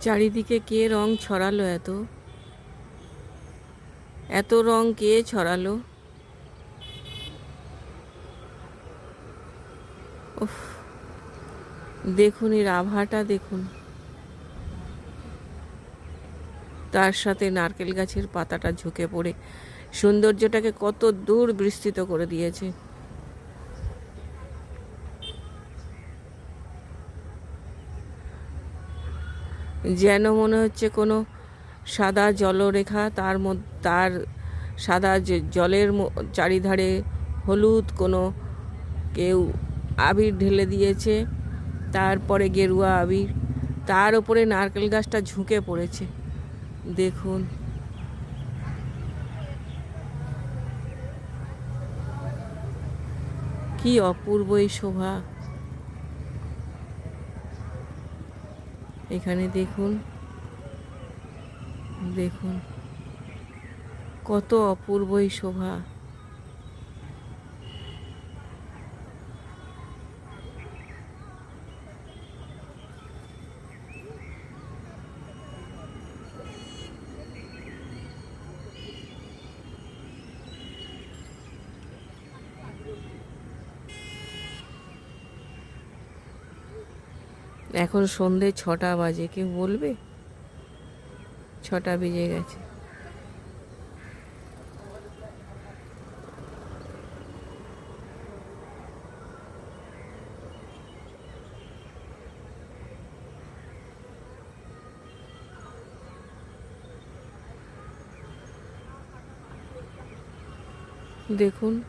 চারিদিকে কে রং ছড়ালো এত? এত রং কে ছড়ালো? দেখুন এর আভাটা, দেখুন। তার সাথে নারকেল গাছের পাতাটা ঝুঁকে পড়ে। সৌন্দর্যটাকে কত দূর বিস্তৃত করে দিয়েছে। যেন মনে হচ্ছে কোনো সাদা জলরেখা, তার মধ্যে তার সাদা জলের চারিধারে হলুদ কোনো কেউ আবির ঢেলে দিয়েছে, তারপরে গেরুয়া আবির, তার উপরে নারকেল গাছটা ঝুঁকে পড়েছে। দেখুন। কি অপূর্ব এই শোভা। এখানে দেখুন। দেখুন। কত অপূর্বই শোভা। এখন সন্ধে ছটা বাজে, কেউ বলবে? ছটা বেজে গেছে। দেখুন,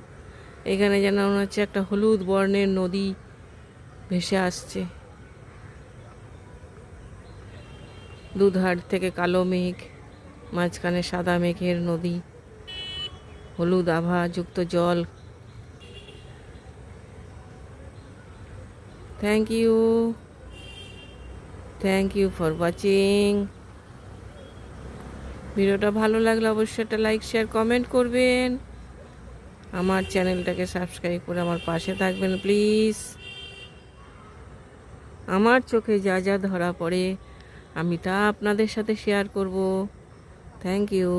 এখানে যেন মনে হচ্ছে একটা হলুদ বর্ণের নদী ভেসে আসছে। দুধার থেকে কালো মেঘ, মাঝখানে সাদা মেঘের নদী, হলুদ আভা যুক্ত জল। Thank you thank you for watching ভিডিওটা ভালো লাগলে অবশ্যই একটা লাইক শেয়ার কমেন্ট করবেন। আমার চ্যানেলটাকে সাবস্ক্রাইব করে আমার পাশে থাকবেন প্লিজ আমার চোখে যা যা ধরা পড়ে আমি তা আপনাদের সাথে শেয়ার করব। Thank you